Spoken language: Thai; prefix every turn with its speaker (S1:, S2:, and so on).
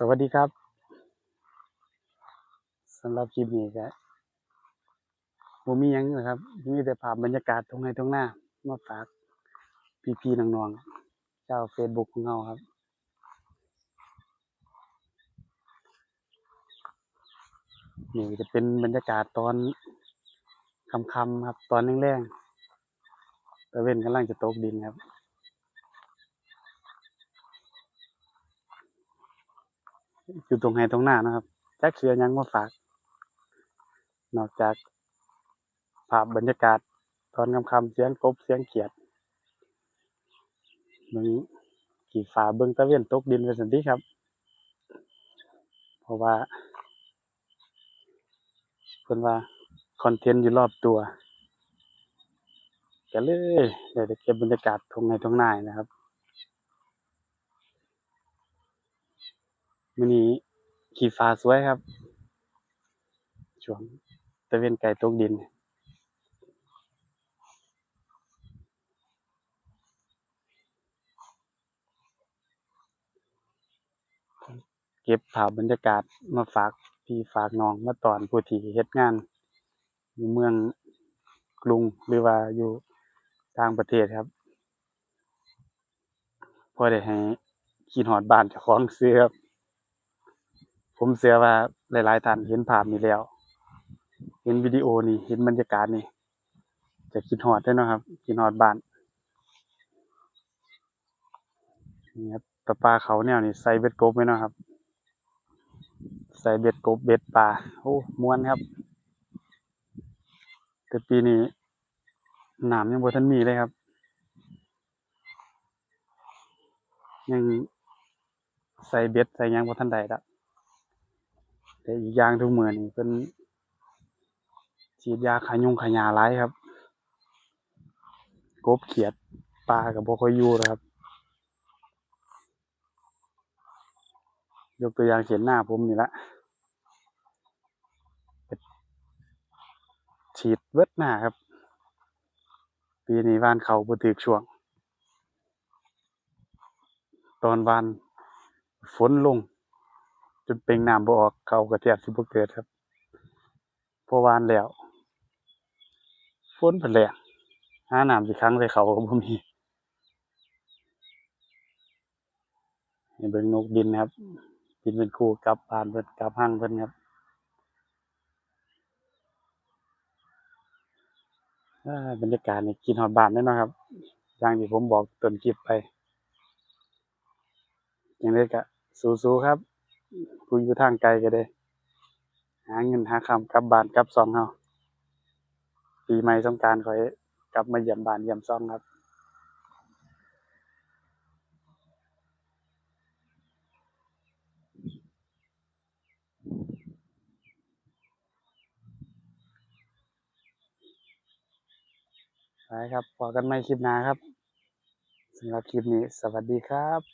S1: สวัสดีครับสำหรับคลิปนี้ก็บ่มียังนะครับมีแต่ภาพบรรยากาศทุ่งไร่ทุ่งนามาฝากพี่ๆน้องๆเจ้า Facebook ของเราครับนี่จะเป็นบรรยากาศตอนคำๆครับ ตอนแรงๆตะเวนกำลังจะตกดินครับ อยู่ตรงไหนตรงหน้านะครับจักเสือยังมาฝาก นอกจากภาพบรรยากาศ ตอนค่ำเสียงกบเสียงเขียดมึงกี่ฝาเบิ่งตะเวนตกดินไปสันติครับ เพราะว่าเพิ่นว่าคอนเทนต์อยู่รอบตัวก็เลยได้แต่เก็บบรรยากาศทงในทงนานะครับ มื้อนี้ขี่ฟ้าสวยครับ ช่วงตะเวนไก่ตกดิน เก็บภาพบรรยากาศมาฝากพี่ฝากน้องมาตอนผู้ที่เฮ็ดงาน อยู่เมืองกรุงหรือว่าอยู่ต่างประเทศครับพอได้ให้คิดฮอดบ้านเจ้าของซื่อครับ ผมเชื่อว่าหลายๆท่านเห็นภาพนี้แล้ว เห็นวิดีโอนี้เห็นบรรยากาศนี้จะคิดฮอดได้นะครับคิดฮอดบ้านนี่ครับปลาปลาเขาแนวนี้ใส่เบ็ดกบไว้เนะครับ ใส่เบ็ดกบเบ็ดปลาโอ้ม่วนครับแต่ปีนี้น้ำยังบ่ทันมีเลยครับ ยังใส่เบ็ดใส่ยังบ่ทันได้ดอก แต่อีกอย่างทุกมือนี้เพิ่นฉีดยาฆ่ายงฆ่าหญ้าหลายครับ กบเขียดปลาก็บ่ค่อยอยู่แล้วครับ ยกตัวอย่างเช่นหน้าผมนี่ละฉีดเบิดหน้าครับ ปีนี้วานเขาบ่ถูกช่วง ตอนวานฝนลง จนเป่งน้ำบ่ออกเขาก็แทบสิบ่เกิดครับพอวานแล้วฝนเพิ่นแล้งหาน้ำสิขังใส่เขาก็บ่มีเบิ่งนกบินครับ บินเป็นคู่กลับบ้านเพิ่นกลับรังเพิ่นครับบรรยากาศนี่คิดฮอดบานเลยเนาะครับ อย่างที่ผมบอกต้นคลิปไปจั่งใดก็สู้ๆครับ ผู้อยู่ทางไกลก็ได้ หาเงินหาคำกลับบ้านกลับช่องเราปีใหม่สงกานต์ค่อยกลับมาเยี่ยมบ้านเยี่ยมช่องครับไปครับพบกันใหม่คลิปหน้าครับสำหรับคลิปนี้ สวัสดีครับ